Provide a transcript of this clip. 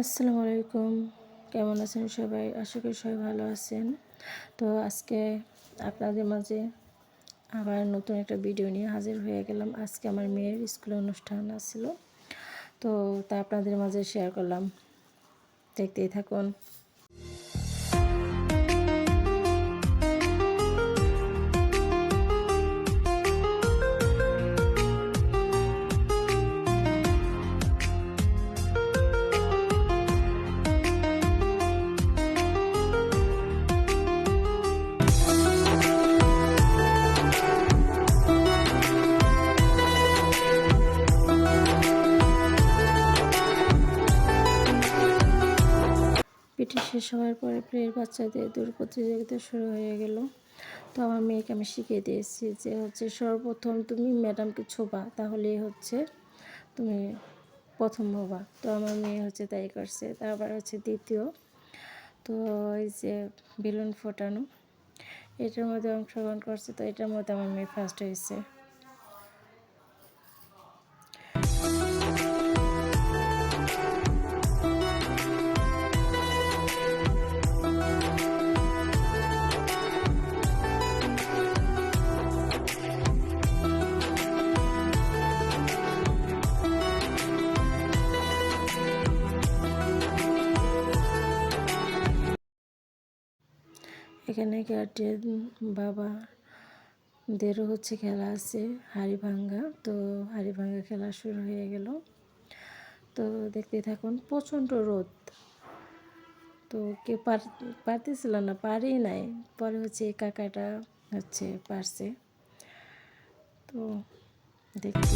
আসসালামু আলাইকুম। কেমন আছেন সবাই? আশা করি সবাই ভালো আছেন। তো আজকে আপনাদের মাঝে আবার নতুন একটা ভিডিও নিয়ে হাজির হয়ে গেলাম। আজকে আমার মেয়ের স্কুলে অনুষ্ঠান আসছিল তো তা আপনাদের মাঝে শেয়ার করলাম। দেখতেই থাকুন। শেষ হওয়ার পরে প্রেয়ের বাচ্চাদের দূর প্রতিযোগিতা শুরু হয়ে গেল। তো আমার মেয়েকে আমি শিখিয়ে দিয়েছি যে হচ্ছে সর্বপ্রথম তুমি ম্যাডামকে ছোবা তাহলে হচ্ছে তুমি প্রথম হবা। তো আমার মেয়ে হচ্ছে তাই করছে। তারপর হচ্ছে দ্বিতীয়। তো এই যে বেলুন ফোটানো, এটার মধ্যে অংশগ্রহণ করছে, তো এটার মধ্যে আমার মেয়ে ফার্স্ট হয়েছে। এখানে গার্ডেন বাবা দেরও হচ্ছে খেলা আছে, হাড়ি ভাঙ্গা। তো হাড়ি ভাঙ্গা খেলা শুরু হয়ে গেল। তো দেখতে থাকুন, প্রচণ্ড রোদ। তো কে পারতেছিল না, পারেই নাই। পরে হচ্ছে কাকাটা হচ্ছে পারছে। তো দেখতে